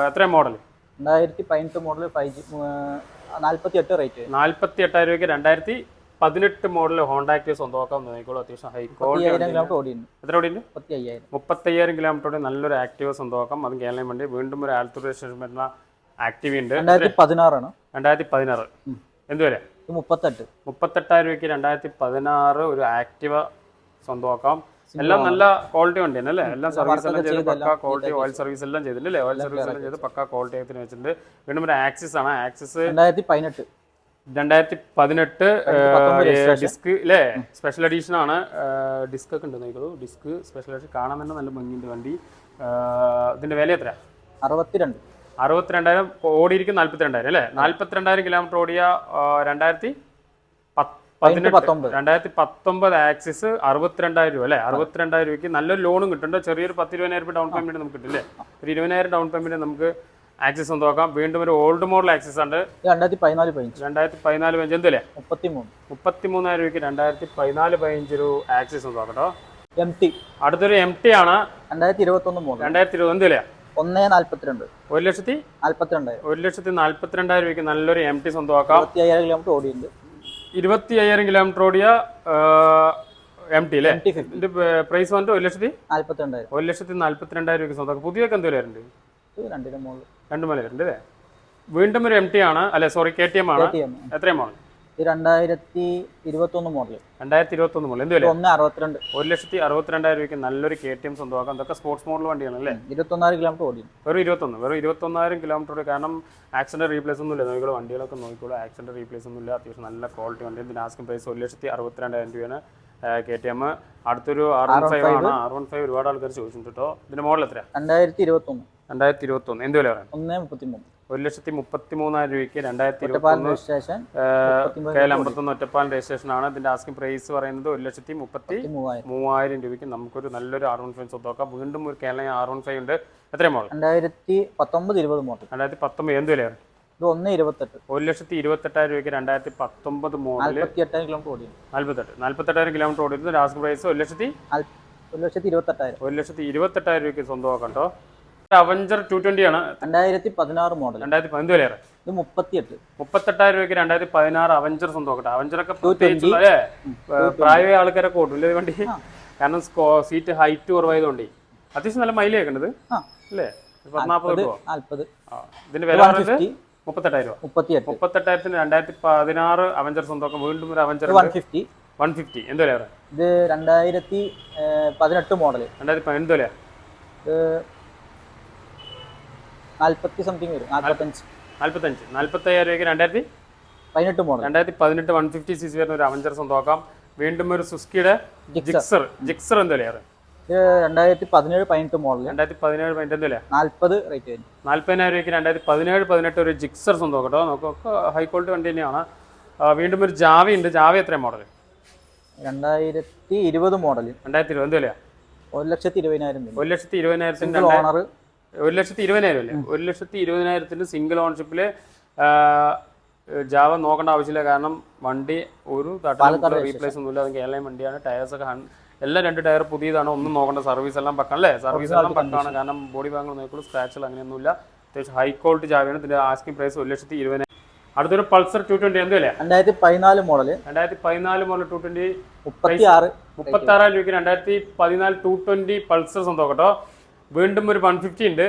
എത്രയും മോഡൽ രണ്ടായിരത്തി പതിനെട്ട് മോഡൽ ഫൈവ് ജി നാൽപ്പത്തി എട്ട് റേറ്റ് നാൽപ്പത്തി എട്ടായിരം രൂപയ്ക്ക് രണ്ടായിരത്തി പതിനെട്ട് മോഡൽ ഹോണ്ട സ്വന്തമാക്കാൻ സ്വന്തമാക്കാം നോക്കിക്കോളൂ അത്യാവശ്യം ഹൈ ക്വാളിറ്റി എത്ര ഓടിയുണ്ട് മുപ്പത്തയ്യായിരം കിലോമീറ്ററോടെ നല്ലൊരു ആക്റ്റീവ് സ്വന്തമാക്കാം. അതും കേരളം വേണ്ടി. വീണ്ടും ഒരു ആൽത്തൂർ രജിസ്ട്രേഷൻ വരുന്ന ആക്റ്റീവ് ഉണ്ട്. രണ്ടായിരത്തി പതിനാറാണ്. രണ്ടായിരത്തി പതിനാറ്. എന്തുവരെ മുപ്പത്തെട്ട്. മുപ്പത്തെട്ടായിരം രൂപയ്ക്ക് രണ്ടായിരത്തി പതിനാറ് ഒരു ആക്റ്റീവ സ്വന്തമാക്കാം. എല്ലാം നല്ല ക്വാളിറ്റി വണ്ടിയാണ് അല്ലേ? എല്ലാം സർവീസ് എല്ലാം ചെയ്ത് പക്ക ക്വാളിറ്റി ഓയിൽ സർവീസ് എല്ലാം ചെയ്തിട്ടുണ്ട് അല്ലേ? ഓയിൽ സർവീസ് എല്ലാം ചെയ്ത് പക്ക ക്വാളിറ്റി ആയിട്ട് വെച്ചിട്ടുണ്ട്. വീണ്ടും ഒരു ആക്സിസ് ആണ്. ആക്സിസ് രണ്ടായിരത്തി പതിനെട്ട് രണ്ടായിരത്തി പതിനെട്ട്. ഡിസ്ക് അല്ലേ സ്പെഷ്യൽ എഡീഷൻ ആണ്. ഡിസ്ക് ഒക്കെ ഉണ്ട് നോക്കൂ ഡിസ്ക് സ്പെഷ്യൽ എഡീഷൻ കാണാൻ തന്നെ നല്ല ഭംഗിയുണ്ട് വണ്ടി. ഇതിന്റെ വില എത്ര അറുപത്തിരണ്ട്. അറുപത്തിരണ്ടായിരം ഓടിയിരിക്കും നാല്പത്തിരണ്ടായിരം അല്ലേ? നാല്പത്തിരണ്ടായിരം കിലോമീറ്റർ ഓടിയ രണ്ടായിരത്തി. രണ്ടായിരത്തി പത്തൊമ്പത്. ആക്സിസ് അറുപത്തിരണ്ടായിരം രൂപ അല്ലേ? അറുപത്തിരണ്ടായിരം രൂപയ്ക്ക് നല്ലൊരു ലോണും കിട്ടുന്നുണ്ട്. ചെറിയൊരു പത്ത് ഇരുപതിനായിരം രൂപ ഡൗൺ പേയ്മെന്റ് നമുക്ക് കിട്ടില്ലേ ഒരു ഇരുപതിനായിരം ഡൗൺ പേയ്മെന്റ് നമുക്ക് ആക്സിസ് നോക്കാം. വീണ്ടും ഒരു ഓൾഡ് മോഡൽ ആക്സിസ് ഉണ്ട്. രണ്ടായിരത്തി പതിനാല് പതിനഞ്ച്. രണ്ടായിരത്തി പതിനാല് പതിനഞ്ച് എന്തല്ലേ മുപ്പത്തി മൂന്ന് മുപ്പത്തി മൂന്നായിരം രൂപയ്ക്ക് രണ്ടായിരത്തി പതിനാല് പതിനഞ്ച് ഒരു ആക്സിസ് ഒന്ന് നോക്കട്ടോ എം ടി അടുത്തൊരു എം ടി ആണ്. രണ്ടായിരത്തി ഇരുപത്തൊന്ന് മൂന്ന് രണ്ടായിരത്തി ഇരുപത് എന്തല്ലേ ഒന്നേ നാല്പത്തിരണ്ട്. ഒരു ലക്ഷത്തി നാല്പത്തിരണ്ടായിരം. ഒരു ലക്ഷത്തി നാല്പത്തിരണ്ടായിരം രൂപയ്ക്ക് നല്ലൊരു എം ടി സ്വന്തമാക്കാം. കിലോമീറ്റർ ഓടിയുണ്ട് ഇരുപത്തി അയ്യായിരം കിലോമീറ്റർ ഓടിയ എം ടി അല്ലേ? ഇതിന്റെ പ്രൈസ് വന്നിട്ട് ഒരു ലക്ഷത്തി? നാല്പത്തിരണ്ടായിരം. ഒരു ലക്ഷത്തി നാല്പത്തിരണ്ടായിരം രൂപ സ്വന്തം പുതിയൊക്കെ എന്ത് വിലയുണ്ട് രണ്ടു മല വരുന്നുണ്ട് അല്ലേ? വീണ്ടും ഒരു എം ടി ആണ്. അല്ലെ സോറി കെ ടി എം ആണ്. എത്രയും എത്രയുമാണ് ഇത് രണ്ടായിരത്തി ഇരുപത്തൊന്ന് മോഡൽ രണ്ടായിരത്തി ഇരുപത്തൊന്ന് മോഡൽ എന്ത് ഒന്ന് അറുപത്തിരണ്ട്. ഒരു ലക്ഷത്തി അറുപത്തിരണ്ടായിരം രൂപയ്ക്ക് നല്ലൊരു കെ ടി എം സ്വന്തമാക്കാം. ഇതൊക്കെ സ്പോർട്സ് മോഡൽ വണ്ടിയാണ് അല്ലേ? ഇരുപത്തൊന്നായിരം കിലോമീറ്റർ ഓടി വെറും ഇരുപത്തൊന്ന് വെറും ഇരുപത്തൊന്നായിരം കിലോമീറ്റർ കാരണം ആക്സിഡന്റ് റീപ്ലേസ് ഒന്നും ഇല്ല നോക്കിക്കോളൂ വണ്ടികളൊക്കെ നോക്കിക്കോളൂ. ആക്സിഡന്റ് റീപ്ലേസ് ഒന്നും ഇല്ല അത്യാവശ്യം നല്ല ക്വാളിറ്റി വണ്ടി. ഇതിന് ആസ്കിംഗ് പ്രൈസ് ഒരു ലക്ഷത്തി അറുപത്തിരണ്ടായിരം രൂപയാണ് കെ ടി എം അടുത്തൊരു ആർ വൺ ഫൈവ് ആണ്. ആർ വൺ ഫൈവ് ഒരുപാട് ആൾക്കാർ ചോദിച്ചിട്ടുണ്ട് കേട്ടോ ഇതിന്റെ മോഡൽ എത്രയാ? രണ്ടായിരത്തി ഇരുപത്തൊന്ന് രണ്ടായിരത്തി ഇരുപത്തൊന്ന് എന്ത് വില പറയാം? ഒന്ന് മുപ്പത്തി മൂന്ന് ഒരു ലക്ഷത്തി മുപ്പത്തി മൂന്നായിരം രൂപയ്ക്ക് രണ്ടായിരത്തി ഇരുപത്തി കെ എൽ അമ്പത്തൊന്ന് ഒറ്റപ്പാലം രജിസ്ട്രേഷൻ ആണ് ഇതിന്റെ ആസ്കിംഗ് പ്രൈസ് പറയുന്നത് ഒരു ലക്ഷത്തി മുപ്പത്തി മൂവായിരം രൂപയ്ക്ക് നമുക്കൊരു നല്ലൊരു ആർ വൺ ഫൈവ് സ്വന്തമാക്കാം വീണ്ടും ഒരു കേരള ആർ വൺ ഫൈവ് ഉണ്ട്. എത്രയും മോഡൽ രണ്ടായിരത്തി പത്തൊമ്പത് ഇരുപത് മോഡൽ. രണ്ടായിരത്തി പത്തൊമ്പത് എന്ത് വിലയാണ്? ഇത് ഒന്ന് ഇരുപത്തെട്ട്. ഒരു ലക്ഷത്തി ഇരുപത്തെട്ടായിരം രൂപയ്ക്ക് രണ്ടായിരത്തി പത്തൊമ്പത് മോഡൽ എട്ടായിരം കിലോമീറ്റർ ഓടി നാല്പത്തെട്ട്. നാല്പത്തെട്ടായിരം കിലോമീറ്റർ ഓടിയത് ആസ്കിംഗ് പ്രൈസ് ഒരു ലക്ഷത്തി ഒരു ലക്ഷത്തി ഇരുപത്തെട്ടായിരം. ഒരു ലക്ഷത്തി ഇരുപത്തെട്ടായിരം രൂപയ്ക്ക് സ്വന്തമാക്കാം കേട്ടോ അവഞ്ചർ ടു ട്വന്റി ആണ്. രണ്ടായിരത്തി പതിനാറ് മോഡൽ രണ്ടായിരത്തി പതിനഞ്ച് വിലയേറെ. ഇത് മുപ്പത്തിയെട്ട്. മുപ്പത്തെട്ടായിരം രൂപയ്ക്ക് രണ്ടായിരത്തി പതിനാറ് അവഞ്ചർ സ്വന്തമാക്കട്ടെ അവഞ്ചറൊക്കെ പ്രത്യേകിച്ച് അല്ലേ? പ്രായമായ ആൾക്കാരൊക്കെ ഓടും ഇല്ലേ വണ്ടി? കാരണം സീറ്റ് ഹൈറ്റ് കുറവായതുകൊണ്ട് അത്യാവശ്യം നല്ല മൈലേജ് ഉണ്ട് അല്ലേ? പത്ത് നാൽപ്പത് ഇതിന്റെ വില പറയുന്നത് മുപ്പത്തെട്ടായിരം മുപ്പത്തിയെട്ട്. മുപ്പത്തെട്ടായിരത്തിന് രണ്ടായിരത്തി പതിനാറ് അവഞ്ചർ സ്വന്തമാക്കാം വീണ്ടും ഒരു Avenger one fifty one fifty എന്ത് വില ഇത് രണ്ടായിരത്തി പതിനെട്ട് മോഡൽ രണ്ടായിരത്തി എന്ത് വില നാൽപ്പത്തി സംതിങ് വരും. നാൽപ്പത്തഞ്ച് നാല്പത്തഞ്ച്. നാല്പത്തയ്യായിരം രൂപയ്ക്ക് രണ്ടായിരത്തി പതിനെട്ട് മോഡൽ രണ്ടായിരത്തി പതിനെട്ട് വൺ ഫിഫ്റ്റി സി സി വരുന്ന ഒരു അവഞ്ചർ സ്വന്തമാക്കാം വീണ്ടും ഒരു സുസ്കിയുടെ ജിക്സർ ജിക്സർ എന്ത് വിലയാണ്? ഇത് രണ്ടായിരത്തി പതിനേഴ് പതിനെട്ട് മോഡൽ രണ്ടായിരത്തി പതിനേഴ് പതിനെട്ട് എന്ത് വില നാൽപ്പത് റേറ്റ് വരും. നാല്പതിനായിരം രൂപയ്ക്ക് രണ്ടായിരത്തി പതിനേഴ് പതിനെട്ട് ഒരു ജിക്സർ സ്വന്തം കേട്ടോ. നോക്കൊക്കെ ഹൈ ക്വാളിറ്റി വണ്ടി തന്നെയാണ്. വീണ്ടും ഒരു ജാവി ഉണ്ട്. ജാവി എത്രയാണ് മോഡൽ രണ്ടായിരത്തി ഇരുപത് മോഡൽ രണ്ടായിരത്തി ഇരുപത് എന്ത് വിലയാണ് ഒരു ലക്ഷത്തി ഇരുപതിനായിരം ഒരു ലക്ഷത്തി ഇരുപതിനായിരത്തിന് ഓണർ ഒരു ലക്ഷത്തി ഇരുപതിനായിരം അല്ലേ ഒരു ലക്ഷത്തി ഇരുപതിനായിരത്തിന് സിംഗിൾ ഓൺഷിപ്പിൽ ജാവ നോക്കേണ്ട ആവശ്യമില്ല. കാരണം വണ്ടി ഒരു റീപ്ലേസ് ഒന്നുമില്ല. അത് കേരള വണ്ടിയാണ്. ടയേഴ്സ് ഒക്കെ എല്ലാം രണ്ട് ടയർ പുതിയതാണ്. ഒന്നും നോക്കേണ്ട. സർവീസ് എല്ലാം പക്കാണ് അല്ലേ? സർവീസ് എല്ലാം പക്കാണ്. കാരണം ബോഡി ഭാഗങ്ങൾ നോക്കുള്ളൂ സ്ക്രാച്ചുകൾ അങ്ങനെയൊന്നുമില്ല. അത്യാവശ്യം ഹൈ ക്വാളിറ്റി ജാവയാണ്. ഇതിന്റെ ആസ്കിംഗ് പ്രൈസ് ഒരു ലക്ഷത്തി ഇരുപതിനായിരം അടുത്തൊരു പൾസർ ടു ട്വന്റി എന്ത് വില രണ്ടായിരത്തി പതിനാല് മോഡൽ രണ്ടായിരത്തി പതിനാല് മോഡൽ ടു ട്വന്റി മുപ്പത്തി ആറ് മുപ്പത്തി ആറായിരം രൂപയ്ക്ക് രണ്ടായിരത്തി പതിനാല് ടു ട്വന്റി പൾസർ സ്വന്തം കേട്ടോ? വീണ്ടും ഒരു വൺ ഫിഫ്റ്റി ഉണ്ട്.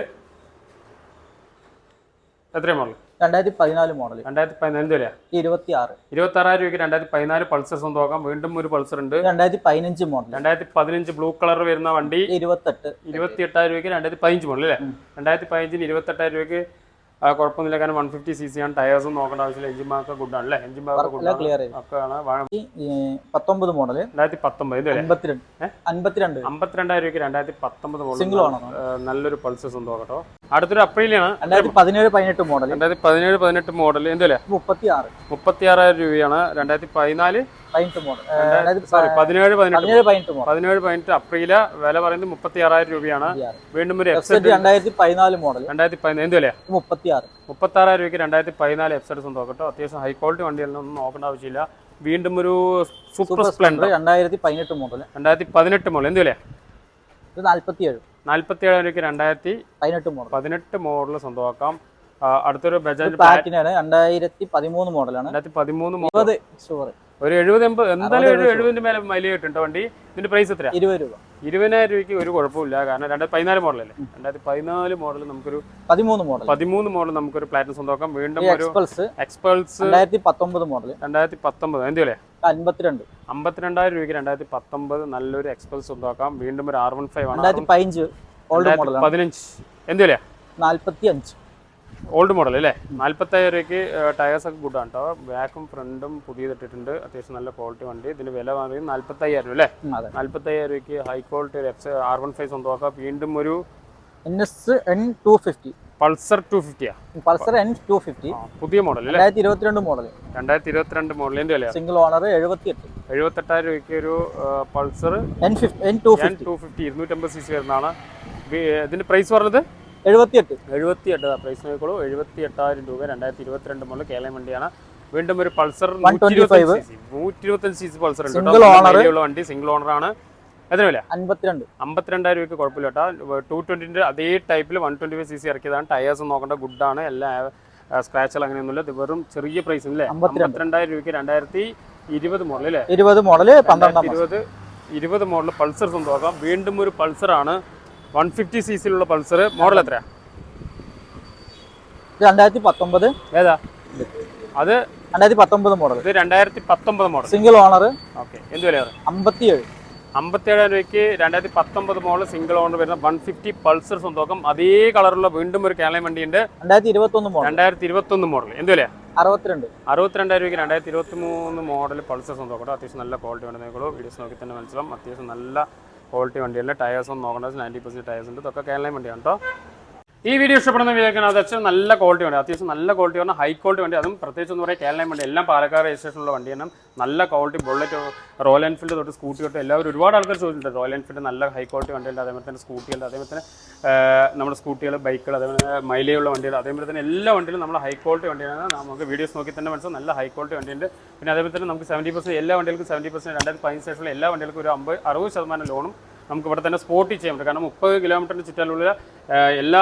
എത്രയും മോഡൽ? രണ്ടായിരത്തി പതിനാല് മോഡൽ രണ്ടായിരത്തി പതിനാല് എന്ത് വില ഇരുപത്തി ആറ് ഇരുപത്തി ആറായിരം രൂപയ്ക്ക് രണ്ടായിരത്തി പതിനാല് പൾസർ സ്വന്തമാക്കാം വീണ്ടും ഒരു പൾസർ ഉണ്ട്. രണ്ടായിരത്തി പതിനഞ്ച് മോഡൽ രണ്ടായിരത്തി പതിനഞ്ച് ബ്ലൂ കളർ വരുന്ന വണ്ടി. ഇരുപത്തെട്ട്. ഇരുപത്തി എട്ടായിരം രൂപയ്ക്ക് രണ്ടായിരത്തി പതിനഞ്ച് മോഡൽ അല്ലേ? രണ്ടായിരത്തി പതിനഞ്ചിന് ഇരുപത്തെട്ടായിരം രൂപയ്ക്ക് കുഴപ്പമൊന്നുമില്ല. കാരണം വൺ ഫിഫ്റ്റി സി സി ആണ് ടയേഴ്സും നോക്കേണ്ട ആവശ്യമില്ല. എഞ്ചിൻ മാർക്ക് ഗുഡ് ആണ് അല്ലേ? എഞ്ചിൻ മാർക്ക് ഗുഡ് ക്ലിയർ പത്തൊമ്പത് മോഡൽ രണ്ടായിരത്തി പത്തൊമ്പത് അമ്പത്തിരണ്ടായിരം രൂപയ്ക്ക് പത്തൊമ്പത് മോഡൽ സിംഗിൾ ആണോ? നല്ലൊരു പൾസസ് ഉണ്ടോ കേട്ടോ അടുത്തൊരു അപ്രീലിയാണ്. രണ്ടായിരത്തി പതിനേഴ് പതിനെട്ട് മോഡൽ രണ്ടായിരത്തി പതിനേഴ് പതിനെട്ട് മോഡൽ എന്തല്ലേ മുപ്പത്തി ആറ് മുപ്പത്തി ആറായിരം രൂപയാണ്. രണ്ടായിരത്തി പതിനാല് പതിനെട്ട് മോഡൽ സോറി പതിനേഴ് പതിനെട്ട് പതിനെട്ട് മോഡൽ പതിനേഴ് പതിനെട്ട് അപ്രീൽ വില പറയുന്നത് മുപ്പത്തി ആറായിരം രൂപയാണ് വീണ്ടും ഒരു എഫ് എഫ്സെറ്റ് രണ്ടായിരത്തി പതിനാല് മോഡൽ രണ്ടായിരത്തി പതിനാല് എന്ത് വിലയാ? മുപ്പത്തി ആറ് മുപ്പത്തി ആറായിരം രൂപയ്ക്ക് രണ്ടായിരത്തി പതിനാല് സ്വന്തം കേട്ടോ അത്യാവശ്യം ഹൈ ക്വാളിറ്റി വണ്ടികളൊന്നും നോക്കേണ്ട ആവശ്യമില്ല. വീണ്ടും ഒരു സൂപ്പർ സ്പ്ലെൻഡർ രണ്ടായിരത്തി പതിനെട്ട് മോഡൽ രണ്ടായിരത്തി പതിനെട്ട് മോഡൽ എന്ത് വിലയാ? ഇത് ഏഴ് നാൽപ്പത്തി രൂപയ്ക്ക് രണ്ടായിരത്തി പതിനെട്ട് മോഡൽ പതിനെട്ട് മോഡൽ സ്വന്തമാക്കാം. അടുത്തൊരു ബജാജ് പ്ലാറ്റിനാണ് രണ്ടായിരത്തി പതിമൂന്ന് മോഡലാണ് രണ്ടായിരത്തി പതിമൂന്ന് മോഡൽ സോറി ഒരു എഴുപത് എൺപത് എന്തായാലും ഒരു എഴുപതിന്റെ മേലെ മൈലേജ് കിട്ടും വണ്ടി. ഇതിന്റെ പ്രൈസ് എത്ര ഇരുപത് രൂപ. ഇരുപതിനായിരം രൂപയ്ക്ക് ഒരു കുഴപ്പമില്ല. കാരണം രണ്ടായിരത്തി പതിനാല് അല്ലേ? രണ്ടായിരത്തി പതിനാല് മോഡൽ നമുക്കൊരു പതിമൂന്ന് മോഡൽ പതിമൂന്ന് മോഡൽ നമുക്കൊരു പ്ലാറ്റിനം സ്വന്തമാക്കാം വീണ്ടും ഒരു എക്സ്പൾസ് എക്സ്പൾസ് രണ്ടായിരത്തി പത്തൊമ്പത് മോഡൽ രണ്ടായിരത്തി പത്തൊമ്പത് എന്ത് വില അൻപത്തിരണ്ട്. അമ്പത്തിരണ്ടായിരം രൂപയ്ക്ക് രണ്ടായിരത്തി പത്തൊമ്പത് നല്ലൊരു എക്സ്പൾസ് സ്വന്തമാക്കാം വീണ്ടും ഒരു ആർ വൺ ഫൈവ് ആണ്. പതിനഞ്ച്. എന്ത് വില നാല്പത്തി അഞ്ച് ഓൾഡ് മോഡൽ അല്ലേ? നാല്പത്തായിരം രൂപയ്ക്ക് ടയേഴ്സ് ഒക്കെ ഗുഡാണ് കേട്ടോ ബാക്കും ഫ്രണ്ടും പുതിയതിട്ടിട്ടുണ്ട് അത്യാവശ്യം നല്ല ക്വാളിറ്റി വണ്ടി. ഇതിന് വില പറയുന്നത് നാല്പത്തയ്യായിരം അല്ലേ? ഉം, അതെ. നാല്പത്തയ്യായിരം രൂപയ്ക്ക് ഹൈ ക്വാളിറ്റി ഒരു എഫ് ആർ വൺ ഫൈവ് സ്വന്തമാക്കാം. വീണ്ടും ഒരു N S N two fifty Pulsar two ഫിഫ്റ്റിയാ Pulsar N two fifty പുതിയ മോഡൽ അല്ലേ രണ്ടായിരത്തി ഇരുപത്തിരണ്ട് മോഡൽ രണ്ടായിരത്തി ഇരുപത്തിരണ്ട് മോഡലിന്റെ വിലയാണ് സിംഗിൾ ഓണർ എഴുപത്തി എട്ട് എഴുപത്തെട്ടായിരം രൂപയ്ക്ക് ഒരു Pulsar N fifty N two fifty ഇരുന്നൂറ്റമ്പത് സി സി വരുന്നതാണ് ഇതിന്റെ പ്രൈസ് പറഞ്ഞത്? എഴുപത്തി എട്ട് എഴുപത്തി പ്രൈസ് നോക്കിക്കോളൂ. എഴുപത്തി എട്ടായിരം രൂപ രണ്ടായിരത്തി ഇരുപത്തിരണ്ട് മുതൽ കേരളം വണ്ടിയാണ്. വീണ്ടും ഒരു പൾസർ 125. നൂറ്റി ഇരുപത്തഞ്ച് സി സി പൾസർ ഉണ്ട് വണ്ടി സിംഗിൾ ഓണർ ആണ്. എത്ര വില? അൻപത്തിരണ്ട്. അമ്പത്തിരണ്ടായിരം രൂപയ്ക്ക് കുഴപ്പമില്ല കേട്ടോ. ടു ട്വന്റിന്റെ അതേ ടൈപ്പിൽ one twenty five C C ഇറക്കിയതാണ് tyres നോക്കേണ്ട ഗുഡാണ് എല്ലാ സ്ക്രാച്ചുകൾ അങ്ങനെയൊന്നുമില്ല. ഇത് വെറും ചെറിയ പ്രൈസ് അല്ലേ? അമ്പത്തിരണ്ട്. അമ്പത്തിരണ്ടായിരം രൂപയ്ക്ക് രണ്ടായിരത്തി ഇരുപത് മോഡൽ അല്ലേ? ഇരുപത് മോഡൽ പന്ത്രണ്ടാം ഇരുപത് ഇരുപത് മോഡൽ പൾസർ സ്വന്തമാക്കാം വീണ്ടും ഒരു പൾസർ ആണ്. വൺ ഫിഫ്റ്റി സി സിയിലുള്ള പൾസർ. മോഡൽ എത്രയാ? രണ്ടായിരത്തി പത്തൊമ്പത് ഏതാ? അത് രണ്ടായിരത്തി പത്തൊമ്പത് മോഡൽ. ഇത് രണ്ടായിരത്തി പത്തൊമ്പത് മോഡൽ. Single owner okay. എന്ത് വില അമ്പത്തിയേഴ്. അമ്പത്തേഴായിരം രൂപയ്ക്ക് രണ്ടായിരത്തി പത്തൊമ്പത് മോഡൽ സിംഗിൾ ഓണർ വരുന്ന വൺ ഫിഫ്റ്റി പൾസർ സ്വന്തമാക്കാം അതേ കളറുള്ള വീണ്ടും ഒരു കേരള വണ്ടിയുണ്ട്. രണ്ടായിരത്തി ഇരുപത്തി ഒന്ന് മോഡൽ. രണ്ടായിരത്തി ഇരുപത്തൊന്ന് മോഡൽ. എന്ത് വിലയാ? അറുപത്തിരണ്ട്. അറുപത്തിരണ്ടായിരം രൂപയ്ക്ക് രണ്ടായിരത്തി ഇരുപത്തി മൂന്ന് മോഡൽ പൾസർ സ്വന്തമാക്കട്ടോ അത്യാവശ്യം നല്ല ക്വാളിറ്റി വേണ്ടത് നോക്കുള്ളൂ വീഡിയോസ് നോക്കി തന്നെ മനസ്സിലാവും. അത്യാവശ്യം നല്ല ക്വാളിറ്റി വണ്ടിയല്ല ടയേഴ്സ് ഒന്നും നോക്കേണ്ട നയന്റി പെർസെന്റ് ടയേഴ്സ് ഉണ്ട്. ഇതൊക്കെ കേരള വണ്ടിയാണ് കേട്ടോ ഈ വീഡിയോ ഇഷ്ടപ്പെടുന്ന വിചാരിക്കണം അത് നല്ല ക്വാളിറ്റി വേണ്ടി അത്യാവശ്യം നല്ല ക്വാളിറ്റി പറഞ്ഞാൽ ഹൈ ക്വാളിറ്റി വേണ്ടി അതും പ്രത്യേകിച്ച് എന്ന് പറയാം കേരളം വേണ്ടി എല്ലാം പാലക്കാട് രജിസ്ട്രേഷനുള്ള വണ്ടി തന്നെ നല്ല ക്വാളിറ്റി ബുള്ളറ്റ് റോയൽ എൻഫീൽഡ് തൊട്ട് സ്കൂട്ടി തൊട്ട് എല്ലാവരും ഒരുപാട് ആൾക്കാർ ചോദിച്ചിട്ടുണ്ട്. റോയൽ എൻഫീൽഡ് നല്ല ഹൈ ക്വാളിറ്റി വണ്ടിയുണ്ട് അതേപോലെ തന്നെ സ്കൂട്ടികൾ അതേപോലെ തന്നെ നമ്മുടെ സ്കൂട്ടികൾ ബൈക്കുകൾ അതേപോലെ മൈലേജുള്ള വണ്ടികൾ അതേപോലെ തന്നെ എല്ലാ വണ്ടിയിലും നമ്മൾ ഹൈ ക്വാളിറ്റി വണ്ടിയാണ് നമുക്ക് വീഡിയോസ് നോക്കി തന്നെ മനസ്സിലാവും. നല്ല ഹൈ ക്വാളിറ്റി വണ്ടിയുണ്ട്. പിന്നെ അതേപോലെ തന്നെ നമുക്ക് സെവന്റി പെർസെന്റ് എല്ലാ വണ്ടികൾക്കും സെവന്റി പെർസെന്റ് രണ്ടായിരത്തി പതിനഞ്ച് എല്ലാ വണ്ടികൾക്കും ഒരു അമ്പത് അറുപത് ശതമാനം ലോണും നമുക്ക് ഇവിടെ തന്നെ സ്പോട്ടിൽ ചെയ്യാൻ പറ്റും. കാരണം മുപ്പത് കിലോമീറ്ററിന് ചുറ്റാലുള്ള എല്ലാ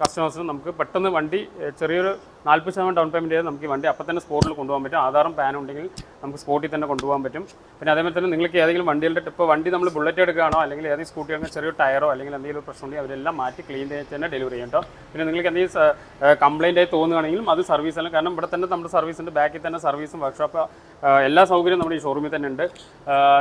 കസ്റ്റമേഴ്സിനും നമുക്ക് പെട്ടെന്ന് വണ്ടി ചെറിയൊരു നാൽപ്പത് ശതമാനം ഡൗൺ പേയ്മെന്റ് ചെയ്താൽ നമുക്ക് ഈ വണ്ടി അപ്പം തന്നെ സ്പോട്ടിൽ കൊണ്ടുപോകാൻ പറ്റും. ആധാറും പാനും ഉണ്ടെങ്കിൽ നമുക്ക് സ്പോട്ടിൽ തന്നെ കൊണ്ടുപോകാൻ പറ്റും. പിന്നെ അതേപോലെ തന്നെ നിങ്ങൾക്ക് ഏതെങ്കിലും വണ്ടികളുടെ ഇപ്പോൾ വണ്ടി നമ്മൾ ബുള്ളറ്റ് എടുക്കുകയാണോ അല്ലെങ്കിൽ ഏതെങ്കിലും സ്കൂട്ടി ആണെങ്കിൽ ചെറിയ ടയറോ അല്ലെങ്കിൽ എന്തെങ്കിലും പ്രശ്നം ഉണ്ടെങ്കിൽ അവരെല്ലാം മാറ്റി ക്ലീൻ ചെയ്ത് തന്നെ ഡെലിവറി ചെയ്യും കേട്ടോ. പിന്നെ നിങ്ങൾക്ക് എന്തെങ്കിലും കംപ്ലയിന്റ് ആയി തോന്നുകയാണെങ്കിലും അത് സർവീസ് അല്ലെങ്കിൽ കാരണം ഇവിടെ തന്നെ നമ്മുടെ സർവീസിന്റെ ബാക്കിൽ തന്നെ സർവീസും വർക്ക്ഷോപ്പ് എല്ലാ സൗകര്യവും നമ്മുടെ ഈ ഷോറൂമിൽ തന്നെ ഉണ്ട്.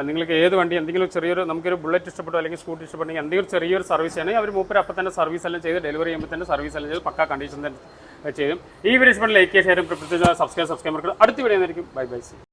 നിങ്ങൾക്ക് ഏത് വണ്ടി എന്തെങ്കിലും ചെറിയൊരു നമുക്കൊരു ബുള്ളറ്റ് ഇഷ്ടപ്പെട്ടോ അല്ലെങ്കിൽ സ്കൂട്ടി ഇഷ്ടപ്പെട്ടെങ്കിൽ എന്തെങ്കിലും ചെറിയൊരു സർവീസ് ആണെങ്കിൽ അവർ മൂപ്പര് അപ്പം തന്നെ സർവീസ് എല്ലാം ചെയ്ത് ഡെലിവറി ചെയ്യുമ്പോൾ തന്നെ സർവീസ് എല്ലാം ചെയ്ത് പക്കാ കണ്ടീഷൻ തന്നെ ചെയ്യും. ഈ വീഡിയോ ഇഷ്ടപ്പെട്ട ലൈക്ക് ഷെയറും പ്രത്യേകിച്ച് സബ്സ്ക്രൈബ് സബ്സ്ക്രൈബർക്ക് അടുത്ത വീഡിയോ ആയിരിക്കും. Bye bye